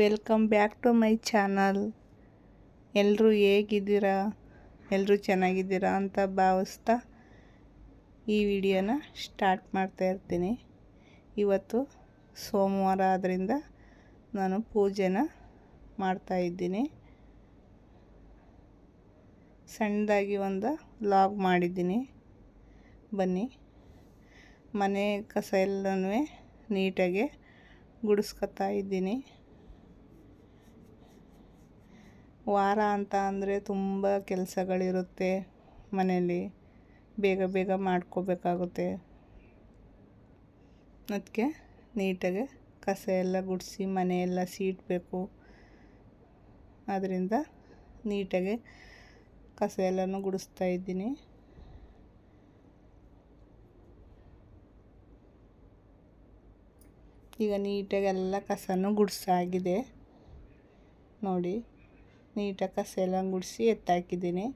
Welcome back to my channel ಎಲ್ಲರೂ ಹೇಗಿದ್ದೀರಾ? ಎಲ್ಲರೂ ಚೆನ್ನಾಗಿದ್ದೀರಾ ಅಂತ ಭಾವಿಸ್ತಾ ಈ ವಿಡಿಯೋನ ಸ್ಟಾರ್ಟ್ ಮಾಡ್ತಾ ಇರ್ತೀನಿ. ಇವತ್ತು ಸೋಮವಾರ ಆದ್ದರಿಂದ ನಾನು ಪೂಜೆನ ಮಾಡ್ತಾಯಿದ್ದೀನಿ ಸಣ್ಣದಾಗಿ ಒಂದು ಲಾಗ್ ಮಾಡಿದ್ದೀನಿ. ಬನ್ನಿ. ಮನೆ ಕಸ ಎಲ್ಲನೂ ನೀಟಾಗಿ ಗುಡಿಸ್ಕೊತಾ ಇದ್ದೀನಿ. ವಾರ ಅಂತ ಅಂದರೆ ತುಂಬ ಕೆಲಸಗಳಿರುತ್ತೆ ಮನೆಯಲ್ಲಿ. ಬೇಗ ಬೇಗ ಮಾಡ್ಕೋಬೇಕಾಗುತ್ತೆ. ಅದಕ್ಕೆ ನೀಟಾಗಿ ಕಸ ಎಲ್ಲ ಗುಡಿಸಿ ಮನೆಯೆಲ್ಲ ಸೀಟ್ಬೇಕು ಅದರಿಂದ ನೀಟಾಗಿ ಕಸ ಎಲ್ಲನೂ ಗುಡಿಸ್ತಾ ಇದ್ದೀನಿ. ಈಗ ನೀಟಾಗಿ ಎಲ್ಲ ಕಸನೂ ಗುಡಿಸಾಗಿದೆ. ನೋಡಿ. ನೀಟಾಗಿ ಕಸ ಎಲ್ಲ ಗುಡಿಸಿ ಎತ್ತಾಕಿದ್ದೀನಿ.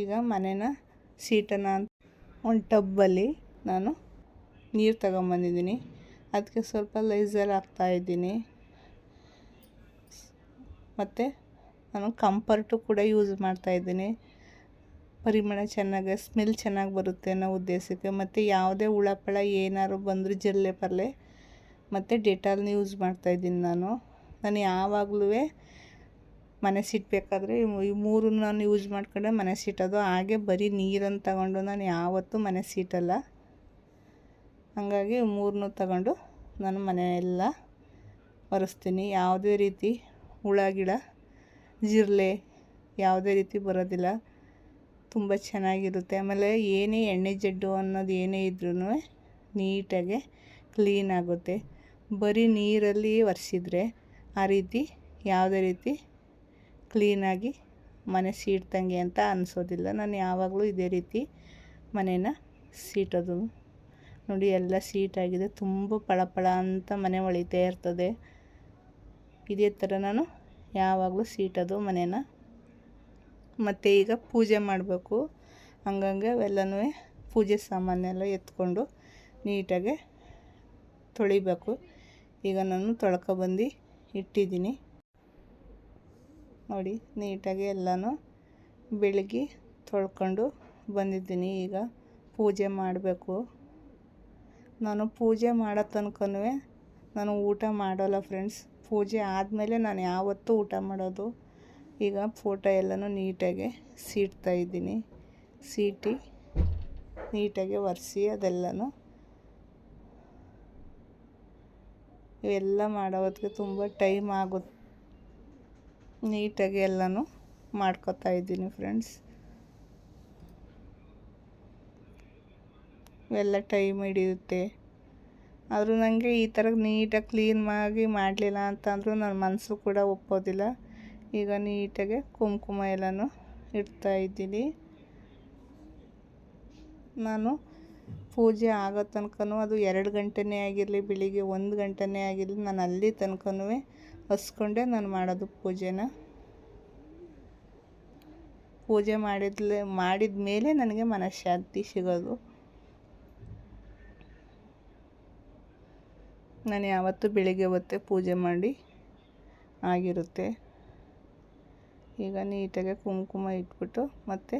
ಈಗ ಮನೇನ ಸೀಟನ ಒಂದು ಟಬ್ಬಲ್ಲಿ ನಾನು ನೀರು ತಗೊಂಬಂದಿದ್ದೀನಿ. ಅದಕ್ಕೆ ಸ್ವಲ್ಪ ಲೈಸರ್ ಹಾಕ್ತಾಯಿದ್ದೀನಿ ಮತ್ತು ನಾನು ಕಂಫರ್ಟು ಕೂಡ ಯೂಸ್ ಮಾಡ್ತಾಯಿದ್ದೀನಿ ಪರಿಮಳ ಚೆನ್ನಾಗಿ, ಸ್ಮೆಲ್ ಚೆನ್ನಾಗಿ ಬರುತ್ತೆ ಅನ್ನೋ ಉದ್ದೇಶಕ್ಕೆ. ಮತ್ತು ಯಾವುದೇ ಹುಳಪಳ ಏನಾದ್ರು ಬಂದರೂ ಜಲ್ಲೆ ಪರ್ಲೆ ಮತ್ತು ಡೆಟಾಲ್ನ ಯೂಸ್ ಮಾಡ್ತಾಯಿದ್ದೀನಿ ನಾನು. ನಾನು ಯಾವಾಗಲೂ ಮನೆ ಸಿಟ್ಟಬೇಕಾದ್ರೆ ಈ ಮೂರು ನಾನು ಯೂಸ್ ಮಾಡ್ಕೊಂಡೆ ಮನೆ ಸಿಟ್ಟೋದು ಹಾಗೆ ಬರೀ ನೀರನ್ನು ತಗೊಂಡು ನಾನು ಯಾವತ್ತೂ ಮನೆ ಸೀಟಲ್ಲ. ಹಾಗಾಗಿ ಮೂರನ್ನೂ ತಗೊಂಡು ನಾನು ಮನೆಯೆಲ್ಲ ಒರೆಸ್ತೀನಿ. ಯಾವುದೇ ರೀತಿ ಹುಳ, ಗಿಡ, ಜಿರಳೆ ಯಾವುದೇ ರೀತಿ ಬರೋದಿಲ್ಲ. ತುಂಬ ಚೆನ್ನಾಗಿರುತ್ತೆ. ಆಮೇಲೆ ಏನೇ ಎಣ್ಣೆ, ಜಡ್ಡು ಅನ್ನೋದು ಏನೇ ಇದ್ರೂ ನೀಟಾಗೆ ಕ್ಲೀನ್ ಆಗುತ್ತೆ. ಬರೀ ನೀರಲ್ಲಿ ಒರೆಸಿದ್ರೆ ಆ ರೀತಿ ಯಾವುದೇ ರೀತಿ ಕ್ಲೀನಾಗಿ ಮನೆ ಸೀಟ್ದಂಗೆ ಅಂತ ಅನಿಸೋದಿಲ್ಲ. ನಾನು ಯಾವಾಗಲೂ ಇದೇ ರೀತಿ ಮನೇನ ಸೀಟೋದು. ನೋಡಿ, ಎಲ್ಲ ಸೀಟಾಗಿದೆ. ತುಂಬ ಪಳಪಳ ಅಂತ ಮನೆ ಒಳಿತಾ ಇರ್ತದೆ. ಇದೇ ಥರ ನಾನು ಯಾವಾಗಲೂ ಸೀಟೋದು ಮನೇನ. ಮತ್ತು ಈಗ ಪೂಜೆ ಮಾಡಬೇಕು. ಹಂಗಂಗೆ ಅವೆಲ್ಲನೂ ಪೂಜೆ ಸಾಮಾನೆಲ್ಲ ಎತ್ಕೊಂಡು ನೀಟಾಗೆ ತೊಳಿಬೇಕು. ಈಗ ನಾನು ತೊಳ್ಕೊಬಂದು ಇಟ್ಟಿದ್ದೀನಿ. ನೋಡಿ, ನೀಟಾಗಿ ಎಲ್ಲನೂ ಬೆಳಗ್ಗೆ ತೊಳ್ಕೊಂಡು ಬಂದಿದ್ದೀನಿ. ಈಗ ಪೂಜೆ ಮಾಡಬೇಕು. ನಾನು ಪೂಜೆ ಮಾಡೋ ತನಕನೂ ನಾನು ಊಟ ಮಾಡೋಲ್ಲ ಫ್ರೆಂಡ್ಸ್. ಪೂಜೆ ಆದಮೇಲೆ ನಾನು ಯಾವತ್ತೂ ಊಟ ಮಾಡೋದು. ಈಗ ಫೋಟೋ ಎಲ್ಲನೂ ನೀಟಾಗೆ ಸೀಟ್ತಾ ಇದ್ದೀನಿ. ಸೀಟಿ ನೀಟಾಗೆ ಒರೆಸಿ ಅದೆಲ್ಲನೂ ಇವೆಲ್ಲ ಮಾಡೋದಕ್ಕೆ ತುಂಬ ಟೈಮ್ ಆಗುತ್ತೆ. ನೀಟಾಗಿ ಎಲ್ಲನೂ ಮಾಡ್ಕೊತಾ ಇದ್ದೀನಿ ಫ್ರೆಂಡ್ಸ್. ಇವೆಲ್ಲ ಟೈಮ್ ಹಿಡಿಯುತ್ತೆ. ಆದರೂ ನನಗೆ ಈ ಥರ ನೀಟಾಗಿ ಕ್ಲೀನ್ ಆಗಿ ಮಾಡಲಿಲ್ಲ ಅಂತಂದರೂ ನನ್ನ ಮನಸ್ಸು ಕೂಡ ಒಪ್ಪೋದಿಲ್ಲ. ಈಗ ನೀಟಾಗೆ ಕುಂಕುಮ ಎಲ್ಲನೂ ಇಡ್ತಾ ಇದ್ದೀನಿ. ನಾನು ಪೂಜೆ ಆಗೋ ತನಕನೂ ಅದು ಎರಡು ಗಂಟೆನೇ ಆಗಿರಲಿ, ಬೆಳಿಗ್ಗೆ ಒಂದು ಗಂಟೆನೇ ಆಗಿರಲಿ, ನಾನು ಅಲ್ಲಿ ತನಕನೂ ಹಸ್ಕೊಂಡೆ ನಾನು ಮಾಡೋದು ಪೂಜೆನ. ಪೂಜೆ ಮಾಡಿದ್ಲೆ, ಮಾಡಿದ ಮೇಲೆ ನನಗೆ ಮನಃಶಾಂತಿ ಸಿಗೋದು. ನಾನು ಯಾವತ್ತೂ ಬೆಳಿಗ್ಗೆ ಹೊತ್ತೆ ಪೂಜೆ ಮಾಡಿ ಆಗಿರುತ್ತೆ. ಈಗ ನೀಟಾಗಿ ಕುಂಕುಮ ಇಟ್ಬಿಟ್ಟು ಮತ್ತು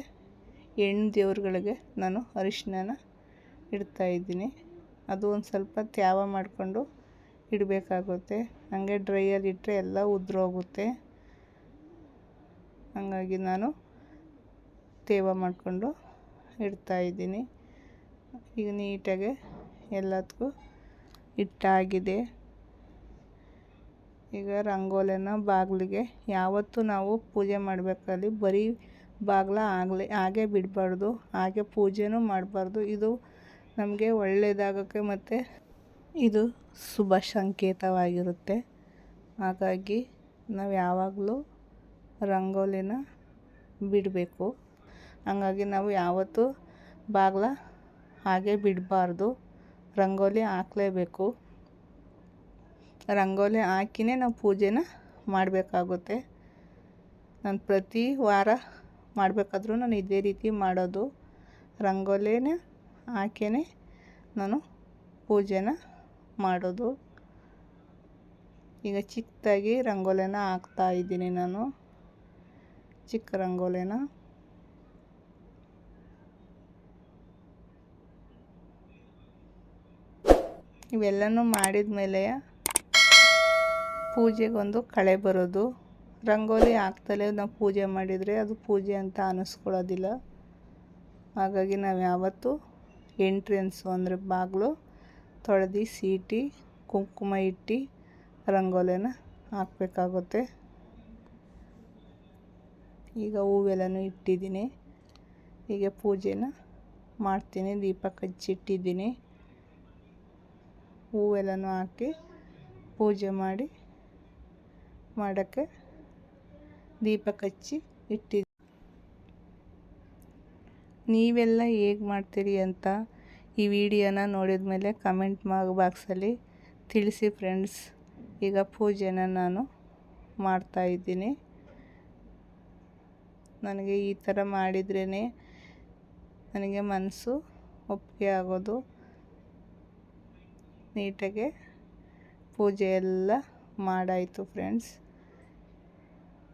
ಹೆಣ್ಣು ದೇವ್ರುಗಳಿಗೆ ನಾನು ಅರಿಶಿನ ಇಡ್ತಾಯಿದ್ದೀನಿ ಅದು ಒಂದು ಸ್ವಲ್ಪ ತ್ಯಾವ ಮಾಡಿಕೊಂಡು ಇಡಬೇಕಾಗುತ್ತೆ. ಹಾಗೆ ಡ್ರೈಯಲ್ಲಿ ಇಟ್ಟರೆ ಎಲ್ಲ ಉದುರೋಗುತ್ತೆ. ಹಾಗಾಗಿ ನಾನು ತೇವ ಮಾಡಿಕೊಂಡು ಇಡ್ತಾ ಇದ್ದೀನಿ. ಈಗ ನೀಟಾಗಿ ಎಲ್ಲದಕ್ಕೂ ಇಟ್ಟಾಗಿದೆ ಈಗ ರಂಗೋಲಿನ ಬಾಗಿಲಿಗೆ ಯಾವತ್ತೂ ನಾವು ಪೂಜೆ ಮಾಡಬೇಕಲ್ಲಿ ಬರೀ ಬಾಗಿಲ ಆಗಲೇ, ಹಾಗೆ ಬಿಡಬಾರ್ದು. ಹಾಗೆ ಪೂಜೆನೂ ಮಾಡಬಾರ್ದು. ಇದು ನಮಗೆ ಒಳ್ಳೆಯದಾಗೋಕ್ಕೆ ಮತ್ತು ಇದು ಶುಭ ಸಂಕೇತವಾಗಿರುತ್ತೆ. ಹಾಗಾಗಿ ನಾವು ಯಾವಾಗಲೂ ರಂಗೋಲಿನ ಬಿಡಬೇಕು. ಹಂಗಾಗಿ ನಾವು ಯಾವತ್ತೂ ಬಾಗ್ಲ ಹಾಗೆ ಬಿಡಬಾರ್ದು. ರಂಗೋಲಿ ಹಾಕಲೇಬೇಕು. ರಂಗೋಲಿ ಹಾಕಿನೇ ನಾವು ಪೂಜೆನ ಮಾಡಬೇಕಾಗುತ್ತೆ. ನಾನು ಪ್ರತಿ ವಾರ ಮಾಡಬೇಕಾದ್ರೂ ನಾನು ಇದೇ ರೀತಿ ಮಾಡೋದು. ರಂಗೋಲಿನ ಹಾಕಿಯೇ ನಾನು ಪೂಜೆನ ಮಾಡೋದು. ಈಗ ಚಿಕ್ಕದಾಗಿ ರಂಗೋಲಿನ ಹಾಕ್ತಾ ಇದ್ದೀನಿ ನಾನು. ಚಿಕ್ಕ ರಂಗೋಲಿನ. ಇವೆಲ್ಲನೂ ಮಾಡಿದ ಮೇಲೆ ಪೂಜೆಗೊಂದು ಕಳೆ ಬರೋದು. ರಂಗೋಲಿ ಹಾಕ್ತಲೇ ನಾವು ಪೂಜೆ ಮಾಡಿದರೆ ಅದು ಪೂಜೆ ಅಂತ ಅನ್ನಿಸ್ಕೊಳ್ಳೋದಿಲ್ಲ ಹಾಗಾಗಿ ನಾವು ಯಾವತ್ತೂ ಎಂಟ್ರೆನ್ಸು ಅಂದರೆ ಬಾಗಿಲು, ತೊಳೆದು, ಸೀಟಿ, ಕುಂಕುಮ ಇಟ್ಟು, ರಂಗೋಲಿನ ಹಾಕಬೇಕಾಗುತ್ತೆ. ಈಗ ಹೂವೆಲ್ಲನೂ ಇಟ್ಟಿದ್ದೀನಿ. ಈಗ ಪೂಜೆನ ಮಾಡ್ತೀನಿ. ದೀಪ ಕಚ್ಚಿಟ್ಟಿದ್ದೀನಿ. ಹೂವೆಲ್ಲನೂ ಹಾಕಿ ಪೂಜೆ ಮಾಡಿ, ಮಾಡೋಕ್ಕೆ ದೀಪ ಕಚ್ಚಿ ಇಟ್ಟಿದ್ದೀನಿ. ನೀವೆಲ್ಲ ಹೇಗೆ ಮಾಡ್ತೀರಿ ಅಂತ ಈ ವಿಡಿಯೋನ ನೋಡಿದ ಮೇಲೆ ಕಮೆಂಟ್ ಬಾಕ್ಸಲ್ಲಿ ತಿಳಿಸಿ ಫ್ರೆಂಡ್ಸ್. ಈಗ ಪೂಜೆನ ನಾನು ಮಾಡ್ತಾಯಿದ್ದೀನಿ ನನಗೆ ಈ ಥರ ಮಾಡಿದ್ರೇ ನನಗೆ ಮನಸ್ಸು ಒಪ್ಪಿಗೆ ಆಗೋದು. ನೀಟಾಗೆ ಪೂಜೆ ಎಲ್ಲ ಮಾಡಾಯಿತು ಫ್ರೆಂಡ್ಸ್.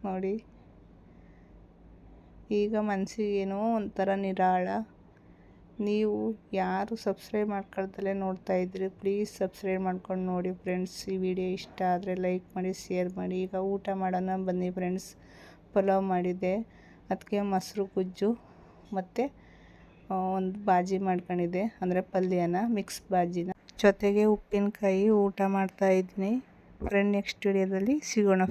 ನೋಡಿ. ಈಗ ಮನ್ಸಿಗೆ ಏನೋ ಒಂಥರ ನಿರಾಳ. ನೀವು ಯಾರು ಸಬ್ಸ್ಕ್ರೈಬ್ ಮಾಡ್ಕೊಳ್ತಲೇ ನೋಡ್ತಾ ಇದ್ರಿ ಪ್ಲೀಸ್ ಸಬ್ಸ್ಕ್ರೈಬ್ ಮಾಡ್ಕೊಂಡು ನೋಡಿ ಫ್ರೆಂಡ್ಸ್ ಈ ವಿಡಿಯೋ ಇಷ್ಟ ಆದರೆ ಲೈಕ್ ಮಾಡಿ ಶೇರ್ ಮಾಡಿ. ಈಗ ಊಟ ಮಾಡೋಣ ಬನ್ನಿ ಫ್ರೆಂಡ್ಸ್ ಪಲಾವ್ ಮಾಡಿದೆ ಅದಕ್ಕೆ ಮೊಸರು ಗುಜ್ಜು ಮತ್ತು ಒಂದು ಬಾಜಿ ಮಾಡ್ಕೊಂಡಿದ್ದೆ. ಅಂದರೆ ಪಲ್ಯನ ಮಿಕ್ಸ್ ಬಾಜಿನ. ಜೊತೆಗೆ ಉಪ್ಪಿನಕಾಯಿ ಊಟ ಮಾಡ್ತಾಯಿದ್ದೀನಿ ಫ್ರೆಂಡ್ ನೆಕ್ಸ್ಟ್ ವಿಡಿಯೋದಲ್ಲಿ ಸಿಗೋಣ.